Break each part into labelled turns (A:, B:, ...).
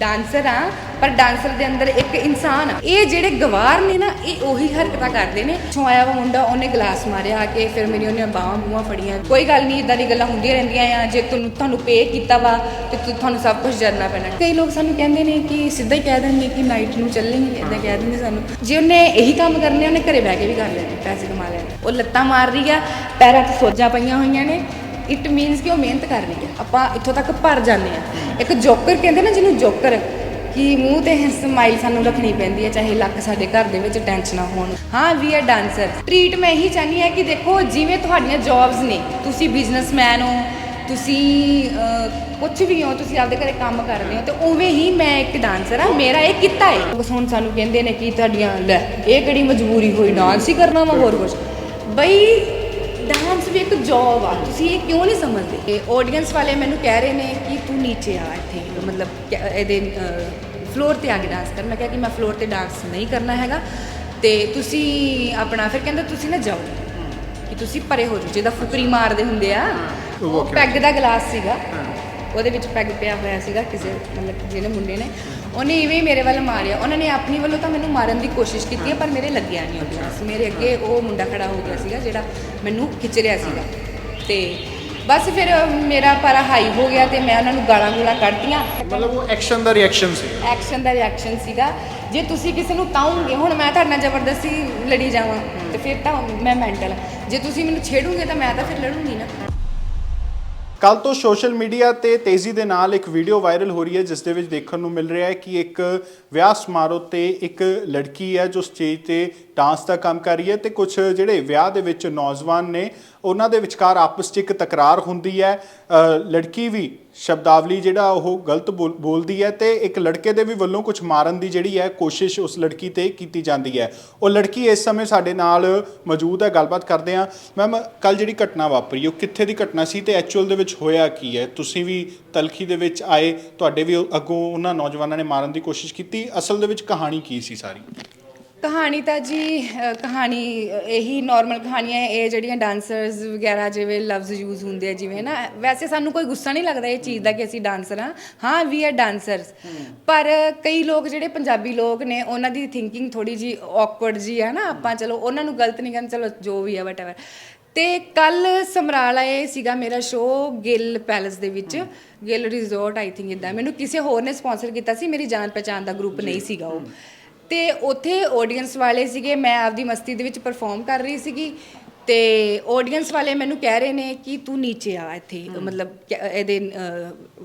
A: Dancer ਆ, ਪਰ dancer ਦੇ ਅੰਦਰ ਇੱਕ ਇਨਸਾਨ ਆ। ਇਹ ਜਿਹੜੇ ਗਵਾਰ ਨੇ ਨਾ, ਇਹ ਉਹੀ ਹਰਕਤਾਂ ਕਰਦੇ ਨੇ। ਪਿੱਛੋਂ ਆਇਆ ਵਾ ਮੁੰਡਾ, ਉਹਨੇ ਗਲਾਸ ਮਾਰਿਆ ਆ ਕੇ, ਫਿਰ ਮੇਰੀ ਉਹਨੇ ਬਾਹਾਂ, ਬੂਹਾਂ ਫੜੀਆਂ। ਕੋਈ ਗੱਲ ਨਹੀਂ ਇਦਾਂ ਦੀ ਗੱਲਾਂ ਹੁੰਦੀਆਂ ਰਹਿੰਦੀਆਂ ਆ। ਜੇ ਤੁਹਾਨੂੰ ਤੁਹਾਨੂੰ ਪੇ ਕੀਤਾ ਵਾ, ਤੇ ਤੁਹਾਨੂੰ ਸਭ ਕੁਝ ਜਰਨਾ ਪੈਣਾ। ਕਈ ਲੋਕ ਸਾਨੂੰ ਕਹਿੰਦੇ ਨੇ ਕਿ ਸਿੱਧਾ ਹੀ ਕਹਿ ਦਿੰਦੇ ਕਿ ਨਾਈਟ ਨੂੰ ਚੱਲਾਂਗੇ ਇਦਾਂ ਕਹਿ ਦਿੰਦੇ ਸਾਨੂੰ। ਜੇ ਉਹਨੇ ਇਹੀ ਕੰਮ ਕਰਨੇ ਉਹਨੇ ਘਰੇ ਬਹਿ ਕੇ ਵੀ ਕਰ ਲੈਣੇ, ਪੈਸੇ ਕਮਾ ਲੈਣੇ। ਉਹ ਲੱਤਾਂ ਮਾਰ ਰਹੀ ਆ, ਪੈਰਾਂ 'ਤੇ ਸੋਜਾਂ ਪਈਆਂ ਹੋਈਆਂ ਨੇ। ਇਟ ਮੀਨਸ ਕਿ ਉਹ ਮਿਹਨਤ ਕਰ ਰਹੀ ਹੈ। ਆਪਾਂ ਇੱਥੋਂ ਤੱਕ ਭਰ ਜਾਂਦੇ ਆ ਇੱਕ ਜੋਕਰ ਕਹਿੰਦੇ ਨਾ ਜਿਹਨੂੰ ਜੋਕਰ, ਕਿ ਮੂੰਹ ਤੇ ਸਮਾਈਲ ਸਾਨੂੰ ਰੱਖਣੀ ਪੈਂਦੀ ਹੈ, ਚਾਹੇ ਲੱਕ ਸਾਡੇ ਘਰ ਦੇ ਵਿੱਚ ਟੈਨਸ਼ਨਾਂ ਹੋਣ। ਹਾਂ ਵੀ ਆ ਡਾਂਸਰ ਟ੍ਰੀਟ ਮੈਂ ਇਹੀ ਚਾਹਨੀ ਹੈ ਕਿ ਦੇਖੋ, ਜਿਵੇਂ ਤੁਹਾਡੀਆਂ ਜੌਬਸ ਨੇ, ਤੁਸੀਂ ਬਿਜ਼ਨਸਮੈਨ ਹੋ, ਤੁਸੀਂ ਕੁਝ ਵੀ ਹੋ, ਤੁਸੀਂ ਆਪਦੇ ਘਰੇ ਕੰਮ ਕਰਦੇ ਹੋ, ਤੇ ਉਵੇਂ ਹੀ ਮੈਂ ਇੱਕ ਡਾਂਸਰ ਆ ਮੇਰਾ ਇਹ ਕਿੱਤਾ ਹੈ। ਬਸ ਹੁਣ ਸਾਨੂੰ ਕਹਿੰਦੇ ਨੇ ਕਿ ਤੁਹਾਡੀਆਂ, ਲੈ, ਇਹ ਕਿਹੜੀ ਮਜਬੂਰੀ ਹੋਈ ਡਾਂਸ ਹੀ ਕਰਨਾ ਵਾ ਹੋਰ ਕੁਝ ਬਈ ਡਾਂਸ ਵੀ ਇੱਕ ਜੌਬ ਆ ਤੁਸੀਂ ਇਹ ਕਿਉਂ ਨਹੀਂ ਸਮਝਦੇ? ਤੇ ਆਡੀਅנס ਵਾਲੇ ਮੈਨੂੰ ਕਹਿ ਰਹੇ ਨੇ ਕਿ ਤੂੰ ਨੀਚੇ ਆ ਇੱਥੇ ਮਤਲਬ ਕਿ ਇਹਦੇ ਫਲੋਰ ਤੇ ਆ ਕੇ ਡਾਂਸ ਕਰ ਮੈਂ ਕਿਹਾ ਕਿ ਮੈਂ ਫਲੋਰ ਤੇ ਡਾਂਸ ਨਹੀਂ ਕਰਨਾ ਹੈਗਾ ਤੇ ਤੁਸੀਂ ਆਪਣਾ ਫਿਰ ਕਹਿੰਦੇ ਤੁਸੀਂ ਨਾ ਜਾਓ ਕਿ ਤੁਸੀਂ ਪਰੇ ਹੋ ਜਾਓ। ਜਿਹਦਾ ਫੁਕਰੀ ਮਾਰਦੇ ਹੁੰਦੇ ਆ
B: ਉਹ?
A: ਪੈਗ ਦਾ ਗਲਾਸ ਸੀਗਾ ਉਹਦੇ ਵਿੱਚ ਪੈਗ ਪਿਆ ਹੋਇਆ ਸੀਗਾ ਕਿਸੇ ਮਤਲਬ ਜਿਹੜੇ ਮੁੰਡੇ ਨੇ। ਉਹਨੇ ਇਵੇਂ ਮੇਰੇ ਵੱਲ ਮਾਰਿਆ। ਉਹਨਾਂ ਨੇ ਆਪਣੀ ਵੱਲੋਂ ਤਾਂ ਮੈਨੂੰ ਮਾਰਨ ਦੀ ਕੋਸ਼ਿਸ਼ ਕੀਤੀ ਹੈ ਪਰ ਮੇਰੇ ਲੱਗਿਆ ਨਹੀਂ ਉਹ ਗਲਾਸ ਮੇਰੇ ਅੱਗੇ ਉਹ ਮੁੰਡਾ ਖੜਾ ਹੋ ਗਿਆ ਸੀਗਾ ਜਿਹੜਾ ਮੈਨੂੰ ਖਿੱਚ ਰਿਹਾ ਸੀਗਾ। ਤੇ ਬਸ ਫਿਰ ਮੇਰਾ ਪਾਰਾ ਹਾਈ ਹੋ ਗਿਆ ਤੇ ਮੈਂ ਉਹਨਾਂ ਨੂੰ ਗਾਲਾਂ ਗੂਲਾਂ ਕੱਢਤੀਆਂ।
B: ਮਤਲਬ ਉਹ ਐਕਸ਼ਨ ਦਾ ਰਿਐਕਸ਼ਨ ਸੀ।
A: ਐਕਸ਼ਨ ਦਾ ਰਿਐਕਸ਼ਨ ਸੀਗਾ। ਜੇ ਤੁਸੀਂ ਕਿਸੇ ਨੂੰ ਤਾਉਂਗੇ ਹੁਣ ਮੈਂ ਤੁਹਾਡੇ ਨਾਲ ਜ਼ਬਰਦਸਤੀ ਲੜੀ ਜਾਵਾਂ ਤੇ ਫਿਰ ਤਾਂ ਮੈਂ ਮੈਂਟਲ ਜੇ ਤੁਸੀਂ ਮੈਨੂੰ ਛੇੜੋਗੇ ਤਾਂ ਮੈਂ ਤਾਂ ਫਿਰ ਲੜੂੰਗੀ ਨਾ।
B: ਕੱਲ ਤੋਂ ਸੋਸ਼ਲ ਮੀਡੀਆ ਤੇ ਤੇਜ਼ੀ ਦੇ ਨਾਲ ਇੱਕ ਵੀਡੀਓ ਵਾਇਰਲ ਹੋ ਰਹੀ ਹੈ, ਜਿਸ ਦੇ ਵਿੱਚ ਦੇਖਣ ਨੂੰ ਮਿਲ ਰਿਹਾ ਹੈ ਕਿ ਇੱਕ ਵਿਆਹ ਸਮਾਰੋਹ ਤੇ ਇੱਕ ਲੜਕੀ ਹੈ ਜੋ ਸਟੇਜ ਤੇ ਡਾਂਸ ਦਾ ਕੰਮ ਕਰ ਰਹੀ ਹੈ ਤੇ ਕੁਝ ਜਿਹੜੇ ਵਿਆਹ ਦੇ ਵਿੱਚ ਨੌਜਵਾਨ ਨੇ ਉਹਨਾਂ ਦੇ ਵਿਚਕਾਰ ਆਪਸ 'ਚ ਇੱਕ ਤਕਰਾਰ ਹੁੰਦੀ ਹੈ। ਲੜਕੀ ਵੀ ਸ਼ਬਦਾਵਲੀ ਜਿਹੜਾ ਉਹ ਗਲਤ ਬੋਲ- ਬੋਲਦੀ ਹੈ ਤੇ ਇੱਕ ਲੜਕੇ ਦੇ ਵੀ ਵੱਲੋਂ ਕੁਝ ਮਾਰਨ ਦੀ ਜਿਹੜੀ ਹੈ ਕੋਸ਼ਿਸ਼ ਉਸ ਲੜਕੀ ਤੇ ਕੀਤੀ ਜਾਂਦੀ ਹੈ। ਉਹ ਲੜਕੀ ਇਸ ਸਮੇਂ ਸਾਡੇ ਨਾਲ ਮੌਜੂਦ ਹੈ, ਗੱਲਬਾਤ ਕਰਦੇ ਹਾਂ। ਮੈਮ ਕੱਲ ਜਿਹੜੀ ਘਟਨਾ ਵਾਪਰੀ, ਉਹ ਕਿੱਥੇ ਦੀ ਘਟਨਾ ਸੀ ਤੇ ਐਕਚੁਅਲ ਦੇ ਵਿੱਚ ਹੋਇਆ ਕੀ ਹੈ? ਤੁਸੀਂ ਵੀ ਤਲਖੀ ਦੇ ਵਿੱਚ ਆਏ, ਤੁਹਾਡੇ ਵੀ ਅੱਗੋਂ ਉਹਨਾਂ ਨੌਜਵਾਨਾਂ ਨੇ ਮਾਰਨ ਦੀ ਕੋਸ਼ਿਸ਼ ਕੀਤੀ। ਅਸਲ ਦੇ ਵਿੱਚ ਕਹਾਣੀ ਕੀ ਸੀ ਸਾਰੀ?
A: ਕਹਾਣੀ ਤਾਂ ਜੀ ਅ, ਕਹਾਣੀ ਅ, ਇਹੀ ਨਾਰਮਲ ਕਹਾਣੀਆਂ ਹੈ, ਇਹ ਜਿਹੜੀਆਂ ਡਾਂਸਰਸ ਵਗੈਰਾ ਜਿਵੇਂ ਲਫ਼ਜ਼ ਯੂਜ਼ ਹੁੰਦੇ ਆ ਜਿਵੇਂ ਨਾ ਵੈਸੇ ਸਾਨੂੰ ਕੋਈ ਗੁੱਸਾ ਨਹੀਂ ਲੱਗਦਾ ਇਹ ਚੀਜ਼ ਦਾ ਕਿ ਅਸੀਂ ਡਾਂਸਰ ਹਾਂ। ਹਾਂ ਵੀ ਆਰ ਡਾਂਸਰਸ ਪਰ ਕਈ ਲੋਕ ਜਿਹੜੇ ਪੰਜਾਬੀ ਲੋਕ ਨੇ ਉਹਨਾਂ ਦੀ ਥਿੰਕਿੰਗ ਥੋੜੀ ਜੀ ਔਕਵਰਡ ਜੀ ਹੈ ਨਾ ਆਪਾਂ ਚਲੋ ਉਹਨਾਂ ਨੂੰ ਗਲਤ ਨਹੀਂ ਕਹਿੰਦੇ ਚਲੋ ਜੋ ਵੀ ਹੈ ਵਟਐਵਰ ਤੇ ਕੱਲ ਸਮਰਾਲਾ ਇਹ ਸੀਗਾ ਮੇਰਾ ਸ਼ੋਅ ਗਿੱਲ ਪੈਲੇਸ ਦੇ ਵਿੱਚ ਗਿੱਲ ਰਿਜ਼ੋਰਟ ਆਈ ਥਿੰਕ ਇਦਾਂ ਮੈਨੂੰ ਕਿਸੇ ਹੋਰ ਨੇ ਸਪਾਂਸਰ ਕੀਤਾ ਸੀ ਮੇਰੀ ਜਾਣ ਪਛਾਣ ਦਾ ਗਰੁੱਪ ਨਹੀਂ ਸੀਗਾ ਉਹ। ਤੇ ਉੱਥੇ ਆਡੀਅנס ਵਾਲੇ ਸੀਗੇ ਮੈਂ ਆਪਦੀ ਮਸਤੀ ਦੇ ਵਿੱਚ ਪਰਫਾਰਮ ਕਰ ਰਹੀ ਸੀਗੀ ਤੇ ਆਡੀਅנס ਵਾਲੇ ਮੈਨੂੰ ਕਹਿ ਰਹੇ ਨੇ ਕਿ ਤੂੰ ਨੀਚੇ ਆ ਇੱਥੇ ਮਤਲਬ ਇਹਦੇ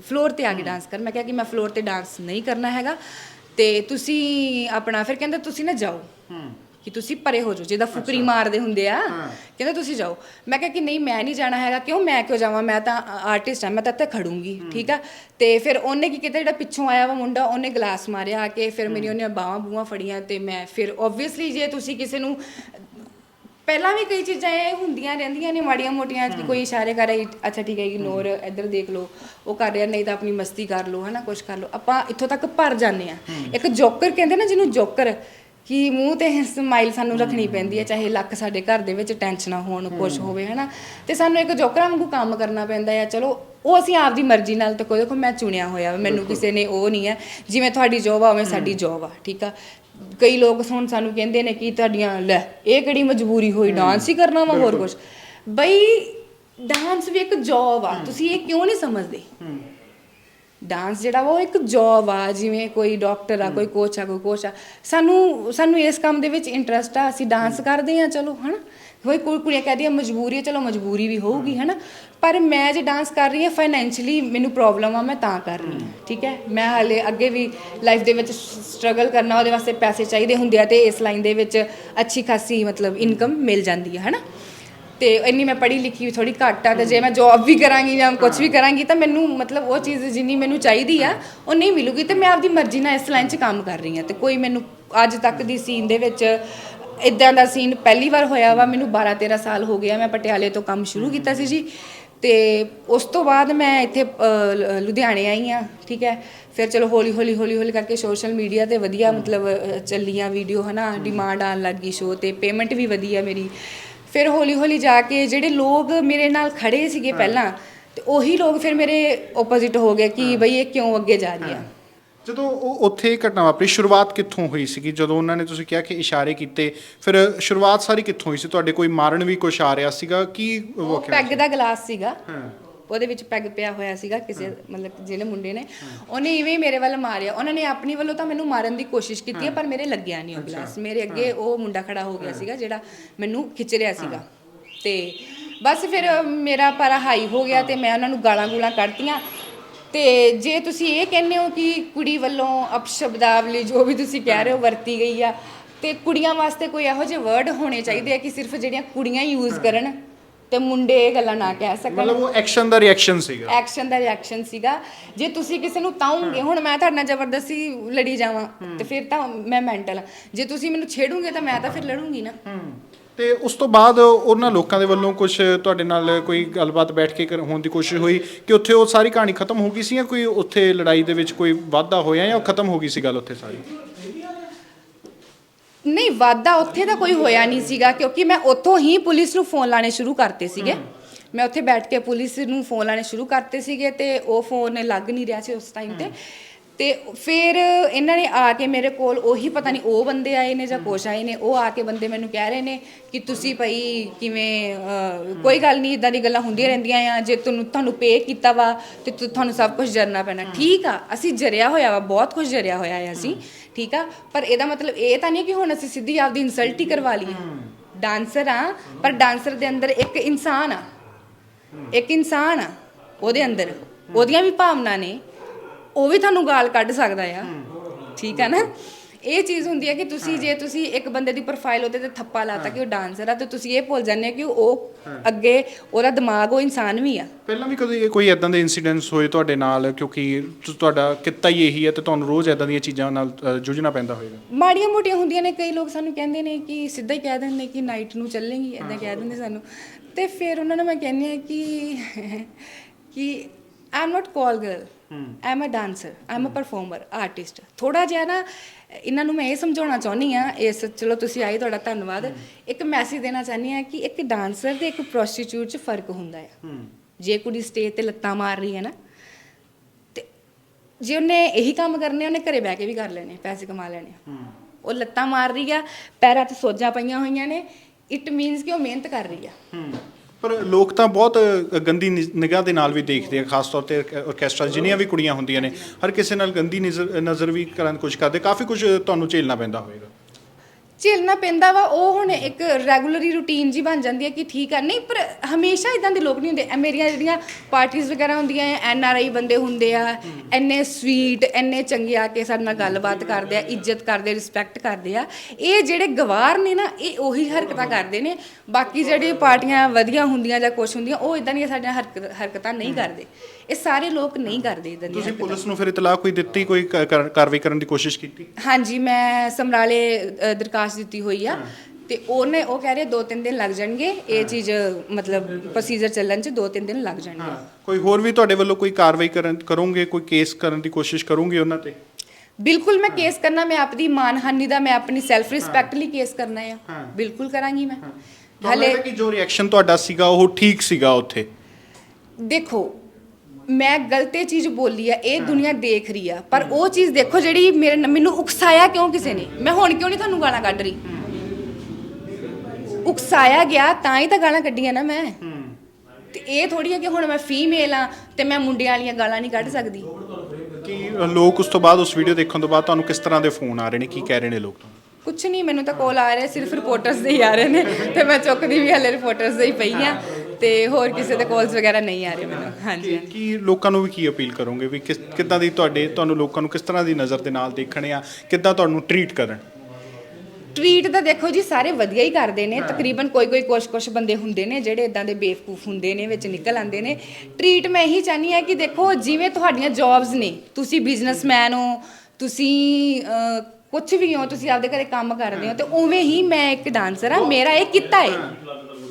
A: ਫਲੋਰ ਤੇ ਆ ਕੇ ਡਾਂਸ ਕਰ ਮੈਂ ਕਿਹਾ ਕਿ ਮੈਂ ਫਲੋਰ ਤੇ ਡਾਂਸ ਨਹੀਂ ਕਰਨਾ ਹੈਗਾ ਤੇ ਤੁਸੀਂ ਆਪਣਾ ਫਿਰ ਕਹਿੰਦਾ ਤੁਸੀਂ ਨਾ ਜਾਓ। ਕਿ ਤੁਸੀਂ ਪਰੇ ਹੋ ਜਾਓ ਜਿਹਦਾ ਫੁਕਰੀ ਮਾਰਦੇ ਹੁੰਦੇ ਆ ਕਹਿੰਦੇ ਤੁਸੀਂ ਜਾਓ। ਮੈਂ ਕਿਹਾ ਕਿ ਨਹੀਂ ਮੈਂ ਨਹੀਂ ਜਾਣਾ ਹੈਗਾ ਕਿਉਂ ਮੈਂ ਕਿਉਂ ਜਾਵਾਂ? ਮੈਂ ਤਾਂ ਆਰਟਿਸਟ ਹਾਂ ਮੈਂ ਤਾਂ ਇੱਥੇ ਖੜੂੰਗੀ ਠੀਕ ਆ? ਤੇ ਫਿਰ ਉਹਨੇ ਕੀ ਕੀਤਾ ਜਿਹੜਾ ਪਿੱਛੋਂ ਆਇਆ ਵਾ ਮੁੰਡਾ ਉਹਨੇ ਗਲਾਸ ਮਾਰਿਆ ਆ ਕੇ ਫਿਰ ਮੇਰੀ ਉਹਨੇ ਬਾਹਾਂ ਬੂਹਾਂ ਫੜੀਆਂ ਤੇ ਮੈਂ ਫਿਰ ਆਬਵੀਅਸਲੀ ਜੇ ਤੁਸੀਂ ਕਿਸੇ ਨੂੰ ਪਹਿਲਾਂ ਵੀ ਕਈ ਚੀਜ਼ਾਂ ਇਹ ਹੁੰਦੀਆਂ ਰਹਿੰਦੀਆਂ ਨੇ ਮਾੜੀਆਂ ਮੋਟੀਆਂ ਕਿ ਕੋਈ ਇਸ਼ਾਰੇ ਕਰ ਰਹੀ ਅੱਛਾ ਠੀਕ ਹੈ ਇਗਨੋਰ ਇੱਧਰ ਦੇਖ ਲਓ ਉਹ ਕਰ ਰਿਹਾ ਨਹੀਂ ਤਾਂ ਆਪਣੀ ਮਸਤੀ ਕਰ ਲਓ ਹਨਾ ਕੁਝ ਕਰ ਲਓ। ਆਪਾਂ ਇੱਥੋਂ ਤੱਕ ਭਰ ਜਾਂਦੇ ਆ। ਇੱਕ ਜੋਕਰ ਕਹਿੰਦੇ ਨਾ ਜਿਹਨੂੰ ਜੋਕਰ ਕਿ ਮੂੰਹ ਤੇ ਸਮਾਈਲ ਸਾਨੂੰ ਰੱਖਣੀ ਪੈਂਦੀ ਹੈ ਚਾਹੇ ਲੱਕ ਸਾਡੇ ਘਰ ਦੇ ਵਿੱਚ ਟੈਨਸ਼ਨਾਂ ਹੋਣ ਕੁਝ ਹੋਵੇ ਹਨਾ? ਤੇ ਸਾਨੂੰ ਇੱਕ ਜੋਕਰਾਂ ਵਾਂਗੂ ਕੰਮ ਕਰਨਾ ਪੈਂਦਾ ਹੈ ਚਲੋ ਉਹ ਅਸੀਂ ਆਪਦੀ ਮਰਜ਼ੀ ਨਾਲ ਤੇ ਕੋਈ ਦੇਖੋ ਮੈਂ ਚੁਣਿਆ ਹੋਇਆ ਵਾ, ਮੈਨੂੰ ਕਿਸੇ ਨੇ ਉਹ ਨਹੀਂ ਹੈ ਜਿਵੇਂ ਤੁਹਾਡੀ ਜੋਬ ਆ ਉਵੇਂ ਸਾਡੀ ਜੋਬ ਆ ਠੀਕ ਆ? ਕਈ ਲੋਕ ਹੁਣ ਸਾਨੂੰ ਕਹਿੰਦੇ ਨੇ ਕਿ ਤੁਹਾਡੀਆਂ ਲੈ ਇਹ ਕਿਹੜੀ ਮਜਬੂਰੀ ਹੋਈ ਡਾਂਸ ਹੀ ਕਰਨਾ ਵਾ ਹੋਰ ਕੁਝ ਬਈ ਡਾਂਸ ਵੀ ਇੱਕ ਜੌਬ ਆ ਤੁਸੀਂ ਇਹ ਕਿਉਂ ਨਹੀਂ ਸਮਝਦੇ? ਡਾਂਸ ਜਿਹੜਾ ਵਾ ਉਹ ਇੱਕ ਜੌਬ ਆ ਜਿਵੇਂ ਕੋਈ ਡਾਕਟਰ ਆ ਕੋਈ ਕੋਚ ਆ ਕੋਈ ਕੋਚ ਆ। ਸਾਨੂੰ ਸਾਨੂੰ ਇਸ ਕੰਮ ਦੇ ਵਿੱਚ ਇੰਟਰਸਟ ਆ ਅਸੀਂ ਡਾਂਸ ਕਰਦੇ ਆ ਚਲੋ ਹਨਾ? ਕੋਈ ਕੋਈ ਕੁੜੀਆਂ ਕਹਦੀਆਂ ਮਜਬੂਰੀ ਹੈ ਚਲੋ ਮਜਬੂਰੀ ਵੀ ਹੋਊਗੀ ਹਨਾ? ਪਰ ਮੈਂ ਜੇ ਡਾਂਸ ਕਰ ਰਹੀ ਹਾਂ ਫਾਈਨੈਂਸ਼ੀਅਲੀ ਮੈਨੂੰ ਪ੍ਰੋਬਲਮ ਆ ਮੈਂ ਤਾਂ ਕਰ ਰਹੀ ਹਾਂ ਠੀਕ ਹੈ? ਮੈਂ ਹਾਲੇ ਅੱਗੇ ਵੀ ਲਾਈਫ ਦੇ ਵਿੱਚ ਸਟਰਗਲ ਕਰਨਾ ਉਹਦੇ ਵਾਸਤੇ ਪੈਸੇ ਚਾਹੀਦੇ ਹੁੰਦੇ ਆ ਤੇ ਇਸ ਲਾਈਨ ਦੇ ਵਿੱਚ ਅੱਛੀ ਖਾਸੀ ਮਤਲਬ ਇਨਕਮ ਮਿਲ ਜਾਂਦੀ ਹੈ ਹਨਾ? ਤੇ ਇੰਨੀ ਮੈਂ ਪੜ੍ਹੀ ਲਿਖੀ ਥੋੜੀ ਘੱਟ ਆ ਤੇ ਜੇ ਮੈਂ ਜੌਬ ਵੀ ਕਰਾਂਗੀ ਜਾਂ ਕੁਝ ਵੀ ਕਰਾਂਗੀ ਤਾਂ ਮੈਨੂੰ ਮਤਲਬ ਉਹ ਚੀਜ਼ ਜਿੰਨੀ ਮੈਨੂੰ ਚਾਹੀਦੀ ਆ ਉਹ ਨਹੀਂ ਮਿਲੂਗੀ ਤੇ ਮੈਂ ਆਪਦੀ ਮਰਜ਼ੀ ਨਾਲ ਇਸ ਲਾਈਨ 'ਚ ਕੰਮ ਕਰ ਰਹੀ ਹਾਂ ਤੇ ਕੋਈ ਮੈਨੂੰ ਅੱਜ ਤੱਕ ਦੀ ਸੀਨ ਦੇ ਵਿੱਚ ਇਦਾਂ ਦਾ ਸੀਨ ਪਹਿਲੀ ਵਾਰ ਹੋਇਆ ਵਾ ਮੈਨੂੰ 12 13 ਸਾਲ ਹੋ ਗਿਆ ਮੈਂ ਪਟਿਆਲੇ ਤੋਂ ਕੰਮ ਸ਼ੁਰੂ ਕੀਤਾ ਸੀ ਜੀ ਤੇ ਉਸ ਤੋਂ ਬਾਅਦ ਮੈਂ ਇੱਥੇ ਲੁਧਿਆਣੇ ਆਈ ਆ ਠੀਕ ਹੈ। ਫਿਰ ਚਲੋ ਹੌਲੀ ਹੌਲੀ ਹੌਲੀ ਹੌਲੀ ਕਰਕੇ ਸੋਸ਼ਲ ਮੀਡੀਆ ਤੇ ਵਧੀਆ ਮਤਲਬ ਚੱਲੀਆਂ ਵੀਡੀਓ ਹਨਾ ਡਿਮਾਂਡ ਆਉਣ ਲੱਗ ਸ਼ੋਅ ਤੇ ਪੇਮੈਂਟ ਵੀ ਵਧੀਆ ਮੇਰੀ। ਫਿਰ ਹੌਲੀ ਹੌਲੀ ਜਾ ਕੇ ਜਿਹੜੇ ਲੋਕ ਮੇਰੇ ਨਾਲ ਖੜੇ ਸੀਗੇ ਪਹਿਲਾਂ ਤੇ ਉਹੀ ਲੋਕ ਫਿਰ ਮੇਰੇ ਆਪੋਜ਼ਿਟ ਹੋ ਗਏ ਕਿ ਬਈ ਇਹ ਕਿਉਂ ਅੱਗੇ ਜਾ ਰਹੀ ਆ।
B: ਜਦੋਂ ਉਹ ਉੱਥੇ ਇਹ ਘਟਨਾ ਵਾਪਰੀ ਸ਼ੁਰੂਆਤ ਕਿੱਥੋਂ ਹੋਈ ਸੀਗੀ? ਜਦੋਂ ਉਹਨਾਂ ਨੇ ਤੁਸੀਂ ਕਿਹਾ ਕਿ ਇਸ਼ਾਰੇ ਕੀਤੇ ਫਿਰ ਸ਼ੁਰੂਆਤ ਸਾਰੀ ਕਿੱਥੋਂ ਹੋਈ ਸੀ? ਤੁਹਾਡੇ ਕੋਈ ਮਾਰਨ ਵੀ ਕੁਛ ਆ ਰਿਹਾ ਸੀਗਾ? ਕੀ
A: ਉਹ ਪੈਗ ਦਾ ਗਲਾਸ ਸੀਗਾ।
B: ਹਾਂ।
A: ਉਹਦੇ ਵਿੱਚ ਪੈਗ ਪਿਆ ਹੋਇਆ ਸੀਗਾ ਕਿਸੇ ਮਤਲਬ ਜਿਹੜੇ ਮੁੰਡੇ ਨੇ। ਉਹਨੇ ਇਵੇਂ ਮੇਰੇ ਵੱਲ ਮਾਰਿਆ। ਉਹਨਾਂ ਨੇ ਆਪਣੀ ਵੱਲੋਂ ਤਾਂ ਮੈਨੂੰ ਮਾਰਨ ਦੀ ਕੋਸ਼ਿਸ਼ ਕੀਤੀ ਹੈ ਪਰ ਮੇਰੇ ਲੱਗਿਆ ਨਹੀਂ ਉਹ ਗਲਾਸ। ਮੇਰੇ ਅੱਗੇ ਉਹ ਮੁੰਡਾ ਖੜਾ ਹੋ ਗਿਆ ਸੀਗਾ ਜਿਹੜਾ ਮੈਨੂੰ ਖਿੱਚ ਰਿਹਾ ਸੀਗਾ। ਤੇ ਬਸ ਫਿਰ ਮੇਰਾ ਪਾਰਾ ਹਾਈ ਹੋ ਗਿਆ ਤੇ ਮੈਂ ਉਹਨਾਂ ਨੂੰ ਗਾਲਾਂ ਗੂਲਾਂ ਕੱਢਤੀਆਂ। ਤੇ ਜੇ ਤੁਸੀਂ ਇਹ ਕਹਿੰਦੇ ਹੋ ਕਿ ਕੁੜੀ ਵੱਲੋਂ ਅਪਸ਼ਬਦਾਵਲੀ ਜੋ ਵੀ ਤੁਸੀਂ ਕਹਿ ਰਹੇ ਹੋ ਵਰਤੀ ਗਈ ਆ ਤੇ ਕੁੜੀਆਂ ਵਾਸਤੇ ਕੋਈ ਇਹੋ ਜਿਹੇ ਵਰਡ ਹੋਣੇ ਚਾਹੀਦੇ ਆ ਕਿ ਸਿਰਫ ਜਿਹੜੀਆਂ ਕੁੜੀਆਂ ਯੂਜ਼ ਕਰਨ? ਤੇ ਮੁੰਡੇ ਇਹ ਗੱਲਾਂ ਨਾ ਕਹਿ ਸਕਣ।
B: ਮਤਲਬ ਉਹ ਐਕਸ਼ਨ ਦਾ ਰਿਐਕਸ਼ਨ ਸੀਗਾ।
A: ਐਕਸ਼ਨ ਦਾ ਰਿਐਕਸ਼ਨ ਸੀਗਾ। ਜੇ ਤੁਸੀਂ ਕਿਸੇ ਨੂੰ ਤਾਉਂਗੇ ਹੁਣ ਮੈਂ ਤੁਹਾਡੇ ਨਾਲ ਜ਼ਬਰਦਸਤੀ ਲੜੀ ਜਾਵਾਂ ਤੇ ਫਿਰ ਤਾਂ ਮੈਂ ਮੈਂਟਲ ਜੇ ਤੁਸੀਂ ਮੈਨੂੰ ਛੇੜੋਗੇ ਤਾਂ ਮੈਂ ਤਾਂ ਫਿਰ ਲੜੂੰਗੀ ਨਾ।
B: ਤੇ ਉਸ ਤੋਂ ਬਾਅਦ ਉਹਨਾਂ ਲੋਕਾਂ ਦੇ ਵੱਲੋਂ ਕੁਝ ਤੁਹਾਡੇ ਨਾਲ ਕੋਈ ਗੱਲਬਾਤ ਬੈਠ ਕੇ ਹੋਣ ਦੀ ਕੋਸ਼ਿਸ਼ ਹੋਈ ਕਿ ਉੱਥੇ ਉਹ ਸਾਰੀ ਕਹਾਣੀ ਖਤਮ ਹੋ ਗਈ ਸੀ ਜਾਂ ਕੋਈ ਉੱਥੇ ਲੜਾਈ ਦੇ ਵਿੱਚ ਕੋਈ ਵਾਧਾ ਹੋਇਆ ਜਾਂ ਖਤਮ ਹੋ ਗਈ ਸੀ ਗੱਲ ਉੱਥੇ ਸਾਰੀ?
A: ਨਹੀਂ ਵਾਦਾ ਉੱਥੇ ਤਾਂ ਕੋਈ ਹੋਇਆ ਨਹੀਂ ਸੀਗਾ ਕਿਉਂਕਿ ਮੈਂ ਉੱਥੋਂ ਹੀ ਪੁਲਿਸ ਨੂੰ ਫੋਨ ਲਾਣੇ ਸ਼ੁਰੂ ਕਰਤੇ ਸੀਗੇ। ਮੈਂ ਉੱਥੇ ਬੈਠ ਕੇ ਪੁਲਿਸ ਨੂੰ ਫੋਨ ਲਾਣੇ ਸ਼ੁਰੂ ਕਰਤੇ ਸੀਗੇ ਤੇ ਉਹ ਫੋਨ ਲੱਗ ਨਹੀਂ ਰਿਹਾ ਸੀ ਉਸ ਟਾਈਮ ਤੇ। ਤੇ ਫਿਰ ਇਹਨਾਂ ਨੇ ਆ ਕੇ ਮੇਰੇ ਕੋਲ ਉਹੀ ਪਤਾ ਨਹੀਂ ਉਹ ਬੰਦੇ ਆਏ ਨੇ ਜਾਂ ਕੁਛ ਆਏ ਨੇ ਉਹ ਆ ਕੇ ਬੰਦੇ ਮੈਨੂੰ ਕਹਿ ਰਹੇ ਨੇ ਕਿ ਤੁਸੀਂ ਭਾਈ ਕਿਵੇਂ ਅਹ, ਕੋਈ ਗੱਲ ਨਹੀਂ ਇਦਾਂ ਦੀ ਗੱਲਾਂ ਹੁੰਦੀਆਂ ਰਹਿੰਦੀਆਂ ਆ ਜੇ ਤੁਹਾਨੂੰ ਤੁਹਾਨੂੰ ਪੇ ਕੀਤਾ ਵਾ ਤੇ ਤੁ- ਤੁਹਾਨੂੰ ਸਭ ਕੁਝ ਜਰਨਾ ਪੈਣਾ। ਠੀਕ ਆ ਅਸੀਂ ਜਰਿਆ ਹੋਇਆ ਵਾ ਬਹੁਤ ਕੁਝ ਜਰਿਆ ਹੋਇਆ ਹੈ ਅਸੀਂ। ਠੀਕ ਆ? ਪਰ ਇਹਦਾ ਮਤਲਬ ਇਹ ਤਾਂ ਨਹੀਂ ਕਿ ਹੁਣ ਅਸੀਂ ਸਿੱਧੀ ਆਪਦੀ ਇਨਸਲਟ ਹੀ ਕਰਵਾ ਲਈਏ। ਡਾਂਸਰ ਆ ਪਰ ਡਾਂਸਰ ਦੇ ਅੰਦਰ ਇੱਕ ਇਨਸਾਨ ਆ। ਇੱਕ ਇਨਸਾਨ ਆ ਉਹਦੇ ਅੰਦਰ। ਉਹਦੀਆਂ ਵੀ ਭਾਵਨਾ ਨੇ। ਉਹ ਵੀ ਤੁਹਾਨੂੰ ਗਾਲ ਕੱਢ ਸਕਦਾ ਆ। ਠੀਕ ਆ ਨਾ? ਇਹ ਚੀਜ਼ ਹੁੰਦੀ ਹੈ ਕਿ ਤੁਸੀਂ ਜੇ ਤੁਸੀਂ ਇੱਕ ਬੰਦੇ ਦੀ ਪ੍ਰੋਫਾਈਲ ਉਹਦੇ ਤੇ ਥੱਪਾ ਲਾਤਾ ਕਿ ਉਹ ਡਾਂਸਰ ਆ ਤੇ ਤੁਸੀਂ ਇਹ ਭੁੱਲ ਜਾਂਦੇ ਹੋ ਕਿ ਉਹ ਅੱਗੇ ਉਹਦਾ ਦਿਮਾਗ ਉਹ ਇਨਸਾਨ ਵੀ ਆ।
B: ਪਹਿਲਾਂ ਵੀ ਕਦੇ ਕੋਈ ਇਦਾਂ ਦੇ ਇਨਸੀਡੈਂਟਸ ਹੋਏ ਤੁਹਾਡੇ ਨਾਲ ਕਿਉਂਕਿ ਤੁਹਾਡਾ ਕਿੱਤਾ ਹੀ ਇਹੀ ਹੈ ਤੇ ਤੁਹਾਨੂੰ ਰੋਜ਼ ਇਦਾਂ ਦੀਆਂ ਚੀਜ਼ਾਂ ਨਾਲ ਜੂਝਣਾ ਪੈਂਦਾ ਹੋਵੇਗਾ
A: ਮਾੜੀਆਂ ਮੋਟੀਆਂ ਹੁੰਦੀਆਂ ਨੇ ਕਈ ਲੋਕ ਸਾਨੂੰ ਕਹਿੰਦੇ ਨੇ ਕਿ ਸਿੱਧਾ ਹੀ ਕਹਿ ਦਿੰਦੇ ਕਿ ਨਾਈਟ ਨੂੰ ਚੱਲੇਂਗੀ ਇਦਾਂ ਕਹਿ ਦਿੰਦੇ ਸਾਨੂੰ। ਤੇ ਫਿਰ ਉਹਨਾਂ ਨੂੰ ਮੈਂ ਕਹਿੰਦੀ ਆ ਕਿ ਕਿ I am not call girl I am a dancer I am a performer artist ਥੋੜਾ ਜਿਹਾ ਨਾ ਇਹਨਾਂ ਨੂੰ ਮੈਂ ਇਹ ਸਮਝਾਉਣਾ ਚਾਹੁੰਦੀ ਆ ਇਸ ਚਲੋ ਤੁਸੀਂ ਆਏ ਤੁਹਾਡਾ ਧੰਨਵਾਦ। ਇੱਕ ਮੈਸੇਜ ਦੇਣਾ ਚਾਹੁੰਦੀ ਆ ਕਿ ਇੱਕ ਡਾਂਸਰ ਤੇ ਇੱਕ ਪ੍ਰੋਸਟੀਟਿਊਟ 'ਚ ਫ਼ਰਕ ਹੁੰਦਾ ਆ ਜੇ ਕੁੜੀ ਸਟੇਜ ਤੇ ਲੱਤਾਂ ਮਾਰ ਰਹੀ ਹੈ ਨਾ ਤੇ ਜੇ ਉਹਨੇ ਇਹੀ ਕੰਮ ਕਰਨੇ ਉਹਨੇ ਘਰੇ ਬਹਿ ਕੇ ਵੀ ਕਰ ਲੈਣੇ ਪੈਸੇ ਕਮਾ ਲੈਣੇ ਉਹ ਲੱਤਾਂ ਮਾਰ ਰਹੀ ਆ ਪੈਰਾਂ 'ਤੇ ਸੋਜਾਂ ਪਈਆਂ ਹੋਈਆਂ ਨੇ ਇਟ ਮੀਨਸ ਕਿ ਉਹ ਮਿਹਨਤ ਕਰ ਰਹੀ ਆ।
B: ਪਰ ਲੋਕ ਤਾਂ ਬਹੁਤ ਗੰਦੀ ਨਿ- ਨਿਗਾਹ ਦੇ ਨਾਲ ਵੀ ਦੇਖਦੇ ਆ, ਖਾਸ ਤੌਰ ਤੇ ਆਰਕੈਸਟਰਾ ਜਿੰਨੀਆਂ ਵੀ ਕੁੜੀਆਂ ਹੁੰਦੀਆਂ ਨੇ, ਹਰ ਕਿਸੇ ਨਾਲ ਗੰਦੀ ਨਜ਼ਰ ਨਜ਼ਰ ਵੀ ਕਰਨ ਦੀ ਕਰਦੇ, ਕਾਫੀ ਕੁਝ ਤੁਹਾਨੂੰ ਝੇਲਣਾ ਪੈਂਦਾ ਹੋਵੇਗਾ।
A: ਝੇਲਣਾ ਪੈਂਦਾ ਵਾ, ਉਹ ਹੁਣ ਇੱਕ ਰੈਗੂਲਰੀ ਰੂਟੀਨ ਜੀ ਬਣ ਜਾਂਦੀ ਹੈ ਕਿ ਠੀਕ ਆ। ਨਹੀਂ, ਪਰ ਹਮੇਸ਼ਾ ਇਦਾਂ ਦੇ ਲੋਕ ਨਹੀਂ ਹੁੰਦੇ। ਇਹ ਮੇਰੀਆਂ ਜਿਹੜੀਆਂ ਪਾਰਟੀਆਂ ਵਗੈਰਾ ਹੁੰਦੀਆਂ ਐ, ਐਨ ਆਰ ਆਈ ਬੰਦੇ ਹੁੰਦੇ ਆ, ਐਨੇ ਸਵੀਟ ਐਨੇ ਚੰਗੇ ਆ ਕੇ ਸਾਡੇ ਨਾਲ ਗੱਲਬਾਤ ਕਰਦੇ ਆ, ਇੱਜ਼ਤ ਕਰਦੇ ਰਿਸਪੈਕਟ ਕਰਦੇ ਆ। ਇਹ ਜਿਹੜੇ ਗਵਾਰ ਨੇ ਨਾ, ਇਹ ਉਹੀ ਹਰਕਤਾਂ ਕਰਦੇ ਨੇ। ਬਾਕੀ ਜਿਹੜੀ ਪਾਰਟੀਆਂ ਵਧੀਆ ਹੁੰਦੀਆਂ ਜਾਂ ਕੁਛ ਹੁੰਦੀਆਂ, ਉਹ ਇਦਾਂ ਦੀਆਂ ਸਾਡੀਆਂ ਹਰਕਤ- ਹਰਕਤਾਂ ਨਹੀਂ ਕਰਦੇ। ਇਹ ਸਾਰੇ ਲੋਕ ਨਹੀਂ ਕਰਦੇ ਇਦਾਂ ਦੀਆਂ
B: ਤੁਸੀਂ ਪੁਲਿਸ ਨੂੰ ਫਿਰ ਇਤਲਾਹ ਕੋਈ ਦਿੱਤੀ ਕੋਈ ਕਾਰਵਾਈ ਕਰਨ ਦੀ ਕੋਸ਼ਿਸ਼ ਕੀਤੀ?
A: ਹਾਂਜੀ ਮੈਂ ਸਮਰਾਲੇ ਦਰਖਾਸਤ ਦਿੱਤੀ ਹੋਈ ਆ ਤੇ ਉਹਨੇ ਉਹ ਕਹਿ ਰਹੇ ਦੋ ਤਿੰਨ ਦਿਨ ਲੱਗ ਜਾਣਗੇ ਇਹ ਚੀਜ਼ ਮਤਲਬ ਪ੍ਰੋਸੀਜਰ ਚੱਲਣ ਚ ਦੋ ਤਿੰਨ ਦਿਨ ਲੱਗ ਜਾਣਗੇ।
B: ਕੋਈ ਹੋਰ ਵੀ ਤੁਹਾਡੇ ਵੱਲੋਂ ਕੋਈ ਕਾਰਵਾਈ ਕਰਨ ਕਰੋਗੇ ਕੋਈ ਕੇਸ ਕਰਨ ਦੀ ਕੋਸ਼ਿਸ਼ ਕਰੋਗੇ ਉਹਨਾਂ ਤੇ?
A: ਬਿਲਕੁਲ ਮੈਂ ਕੇਸ ਕਰਨਾ ਮੈਂ ਆਪਣੀ ਮਾਨਹਾਨੀ ਦਾ ਮੈਂ ਆਪਣੀ ਸੈਲਫ ਰਿਸਪੈਕਟ ਲਈ ਕੇਸ ਕਰਨਾ ਆ। ਬਿਲਕੁਲ ਕਰਾਂਗੀ ਮੈਂ। ਹਲੇ
B: ਕਿ ਜੋ ਰਿਐਕਸ਼ਨ ਤੁਹਾਡਾ ਸੀਗਾ ਉਹ ਠੀਕ ਸੀਗਾ ਉੱਥੇ?
A: ਦੇਖੋ ਮੈਂ ਗਲਤ ਇਹ ਚੀਜ਼ ਬੋਲੀ ਆ ਇਹ ਦੁਨੀਆ ਦੇਖ ਰਹੀ ਆ ਪਰ ਉਹ ਚੀਜ਼ ਦੇਖੋ ਜਿਹੜੀ ਮੇਰੇ ਨਾਲ- ਮੈਨੂੰ ਉਕਸਾਇਆ ਕਿਉਂ ਕਿਸੇ ਨੇ? ਮੈਂ ਹੁਣ ਕਿਉਂ ਨਹੀਂ ਤੁਹਾਨੂੰ ਗਾਲਾਂ ਕੱਢ ਰਹੀ? ਉਕਸਾਇਆ ਗਿਆ ਤਾਂ ਹੀ ਤਾਂ ਗਾਲਾਂ ਕੱਢੀਆਂ ਨਾ ਮੈਂ। ਤੇ ਇਹ ਥੋੜੀ ਹੈ ਕਿ ਹੁਣ ਮੈਂ ਫੀਮੇਲ ਆ ਤੇ ਮੈਂ ਮੁੰਡਿਆਂ ਵਾਲੀਆਂ ਗਾਲਾਂ ਨਹੀਂ ਕੱਢ ਸਕਦੀ।
B: ਕਿ ਲੋਕ ਉਸ ਤੋਂ ਬਾਅਦ ਉਸ ਵੀਡੀਓ ਦੇਖਣ ਤੋਂ ਬਾਅਦ ਤੁਹਾਨੂੰ ਕਿਸ ਤਰ੍ਹਾਂ ਦੇ ਫੋਨ ਆ ਰਹੇ ਨੇ? ਕੀ ਕਹਿ ਰਹੇ ਨੇ ਲੋਕ? ਤੁਹਾਨੂੰ
A: ਕੁਛ ਨਹੀਂ ਮੈਨੂੰ ਤਾਂ ਕਾਲ ਆ ਰਿਹਾ ਸਿਰਫ ਰਿਪੋਰਟਰਸ ਦੇ ਹੀ ਆ ਰਹੇ ਨੇ। ਤੇ ਮੈਂ ਚੁੱਕਦੀ ਵੀ ਹਲੇ ਰਿਪੋਰਟਰਸ ਦੇ ਹੀ ਪਈ ਆ। ਤੇ ਹੋਰ ਕਿਸੇ ਦੇ ਕਾਲਸ ਵਗੈਰਾ ਨਹੀਂ ਆ ਰਹੇ ਮੈਨੂੰ। ਹਾਂਜੀ
B: ਕੀ- ਕੀ ਲੋਕਾਂ ਨੂੰ ਵੀ ਕੀ ਅਪੀਲ ਕਰੋਗੇ ਵੀ ਕਿਸ ਕਿੱਦਾਂ ਦੀ ਤੁਹਾਡੇ ਤੁਹਾਨੂੰ ਲੋਕਾਂ ਨੂੰ ਕਿਸ ਤਰ੍ਹਾਂ ਦੀ ਨਜ਼ਰ ਦੇ ਨਾਲ ਦੇਖਣ ਆ? ਕਿੱਦਾਂ ਤੁਹਾਨੂੰ ਟਰੀਟ ਕਰਨ?
A: ਟਵੀਟ ਤਾਂ ਦੇਖੋ ਜੀ ਸਾਰੇ ਵਧੀਆ ਹੀ ਕਰਦੇ ਨੇ। ਤਕਰੀਬਨ ਕੋਈ ਕੋਈ ਕੁਛ ਕੁਛ ਬੰਦੇ ਹੁੰਦੇ ਨੇ ਜਿਹੜੇ ਇਦਾਂ ਦੇ ਬੇਵਕੂਫ ਹੁੰਦੇ ਨੇ ਵਿੱਚ ਨਿਕਲ ਆਉਂਦੇ ਨੇ। ਟਰੀਟ ਮੈਂ ਇਹੀ ਚਾਹਨੀ ਹੈ ਕਿ ਦੇਖੋ ਜਿਵੇਂ ਤੁਹਾਡੀਆਂ ਜੌਬਸ ਨੇ ਤੁਸੀਂ ਬਿਜ਼ਨਸਮੈਨ ਹੋ ਤੁਸੀਂ ਕੁਝ ਵੀ ਹੋ ਤੁਸੀਂ ਆਪਦੇ ਘਰੇ ਕੰਮ ਕਰਦੇ ਹੋ ਤੇ ਉਵੇਂ ਹੀ ਮੈਂ ਇੱਕ ਡਾਂਸਰ ਆ ਮੇਰਾ ਇਹ ਕਿੱਤਾ ਹੈ।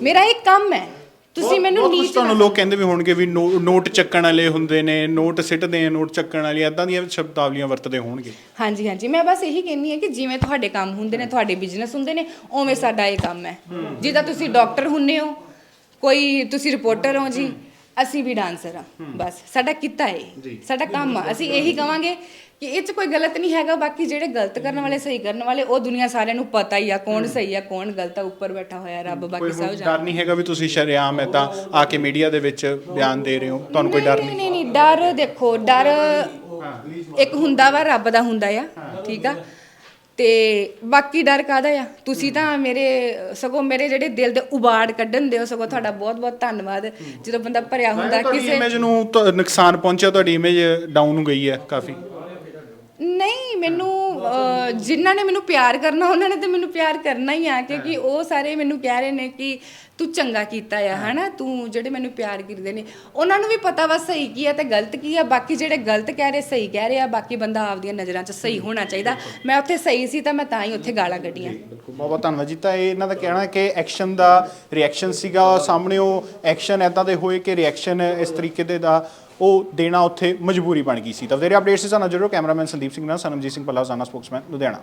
A: ਮੇਰਾ ਇਹ ਕੰਮ ਹੈ। ਤੁਸੀਂ ਮੈਨੂੰ ਨੀਚ
B: ਤੁਹਾਨੂੰ ਲੋਕ ਕਹਿੰਦੇ ਵੀ ਹੋਣਗੇ ਵੀ ਨੋਟ ਚੱਕਣ ਵਾਲੇ ਹੁੰਦੇ ਨੇ ਨੋਟ ਸਿੱਟਦੇ ਆ ਨੋਟ ਚੱਕਣ ਵਾਲੀ ਇਦਾਂ ਦੀਆਂ ਸ਼ਬਦਾਵਲੀਆਂ ਵਰਤਦੇ ਹੋਣਗੇ।
A: ਹਾਂਜੀ ਹਾਂਜੀ। ਮੈਂ ਬਸ ਇਹੀ ਕਹਿੰਨੀ ਹੈ ਕਿ ਜਿਵੇਂ ਤੁਹਾਡੇ ਕੰਮ ਹੁੰਦੇ ਨੇ ਤੁਹਾਡੇ ਬਿਜ਼ਨਸ ਹੁੰਦੇ ਨੇ ਉਵੇਂ ਸਾਡਾ ਇਹ ਕੰਮ ਹੈ। ਜਿੱਦਾਂ ਤੁਸੀਂ ਡਾਕਟਰ ਹੁੰਨੇ ਹੋ ਕੋਈ ਤੁਸੀਂ ਰਿਪੋਰਟਰ ਹੋ ਜੀ ਅਸੀਂ ਵੀ ਡਾਂਸਰ ਆ ਬਸ ਸਾਡਾ ਕਿੱਤਾ ਹੈ ਸਾਡਾ ਕੰਮ ਆ। ਅਸੀਂ ਇਹੀ ਕਵਾਂਗੇ ਕਿ ਇਹ 'ਚ ਕੋਈ ਗਲਤ ਨਹੀਂ ਹੈਗਾ ਬਾਕੀ ਜਿਹੜੇ ਗਲਤ ਕਰਨ ਵਾਲੇ ਸਹੀ ਕਰਨ ਵਾਲੇ ਉਹ ਦੁਨੀਆ ਸਾਰਿਆਂ ਨੂੰ ਪਤਾ ਹੀ ਆ ਕੌਣ ਸਹੀ ਆ ਕੌਣ ਗਲਤ ਆ ਉੱਪਰ ਬੈਠਾ ਹੋਇਆ ਰੱਬ ਬਾਕੀ ਸਭ ਜਾਣਦਾ
B: ਡਰ ਨਹੀਂ ਹੈਗਾ ਵੀ ਤੁਸੀਂ ਸ਼ਰੇਆਮ ਏਦਾਂ ਆ ਕੇ ਮੀਡੀਆ ਦੇ ਵਿੱਚ ਬਿਆਨ ਦੇ ਰਹੇ ਹੋ? ਤੁਹਾਨੂੰ ਕੋਈ ਡਰ
A: ਨਹੀਂ
B: ਨਹੀਂ?
A: ਨਹੀਂ ਡਰ ਦੇਖੋ ਡਰ ਇੱਕ ਹੁੰਦਾ ਵਾ ਰੱਬ ਦਾ ਹੁੰਦਾ ਆ ਠੀਕ ਆ? ਤੇ ਬਾਕੀ ਡਰ ਕਾਦਾ ਆ? ਤੁਸੀਂ ਤਾਂ ਮੇਰੇ ਸਗੋਂ ਮੇਰੇ ਜਿਹੜੇ ਦਿਲ ਦੇ ਉਬਾੜ ਕੱਢਣ ਦਿਓ ਸਗੋਂ ਤੁਹਾਡਾ ਬਹੁਤ ਬਹੁਤ ਧੰਨਵਾਦ। ਜਦੋਂ ਬੰਦਾ ਭਰਿਆ ਹੁੰਦਾ ਕਿਸੇ
B: ਇਮੇਜ ਨੂੰ ਤਾਂ ਨੁਕਸਾਨ ਪਹੁੰਚਿਆ ਤੁਹਾਡੀ ਇਮੇਜ ਡਾਊਨ ਗਈ ਹੈ ਕਾਫੀ।
A: ਨਹੀਂ ਮੈਨੂੰ ਅਹ, ਜਿਨ੍ਹਾਂ ਨੇ ਮੈਨੂੰ ਪਿਆਰ ਕਰਨਾ ਉਹਨਾਂ ਨੇ ਤੇ ਮੈਨੂੰ ਪਿਆਰ ਕਰਨਾ ਹੀ ਆ ਕਿਉਂਕਿ ਉਹ ਸਾਰੇ ਮੈਨੂੰ ਕਹਿ ਰਹੇ ਨੇ ਕਿ ਤੂੰ ਚੰਗਾ ਕੀਤਾ ਆ ਹਨਾ? ਤੂੰ ਜਿਹੜੇ ਮੈਨੂੰ ਪਿਆਰ ਕਰਦੇ ਨੇ ਉਹਨਾਂ ਨੂੰ ਵੀ ਪਤਾ ਵਾ ਸਹੀ ਕੀ ਆ ਤੇ ਗਲਤ ਕੀ ਆ ਬਾਕੀ ਜਿਹੜੇ ਗਲਤ ਕਹਿ ਰਹੇ ਸਹੀ ਕਹਿ ਰਹੇ ਆ ਬਾਕੀ ਬੰਦਾ ਆਪਦੀਆਂ ਨਜ਼ਰਾਂ 'ਚ ਸਹੀ ਹੋਣਾ ਚਾਹੀਦਾ। ਮੈਂ ਉੱਥੇ ਸਹੀ ਸੀ ਤਾਂ ਮੈਂ ਤਾਂ ਹੀ ਉੱਥੇ ਗਾਲਾਂ ਕੱਢੀਆਂ।
B: ਬਿਲਕੁਲ। ਬਹੁਤ ਬਹੁਤ ਧੰਨਵਾਦ ਜੀ। ਤਾਂ ਇਹ ਇਹਨਾਂ ਦਾ ਕਹਿਣਾ ਹੈ ਕਿ ਐਕਸ਼ਨ ਦਾ ਰਿਐਕਸ਼ਨ ਸੀਗਾ ਸਾਹਮਣੇ ਉਹ ਐਕਸ਼ਨ ਐਦਾਂ ਦੇ ਹੋਏ ਕਿ ਰਿਐਕਸ਼ਨ ਇਸ ਤਰੀਕੇ ਦੇ ਦਾ ਉਹ ਦੇਣਾ ਉੱਥੇ ਮਜਬੂਰੀ ਬਣ ਗਈ ਸੀ। ਤਾਂ ਵਧੇਰੇ ਅਪਡੇਟਸ ਸਾਨੂੰ ਜੁੜੋ। ਕੈਮਰਾਮੈਨ ਸੰਦੀਪ ਸਿੰਘ ਨਾਲ, ਸਨਮਜੀਤ ਸਿੰਘ ਪੱਲਾ ਜ਼ਾਨਾ ਸਪੋਕਸਮੈਨ, ਲੁਧਿਆਣਾ।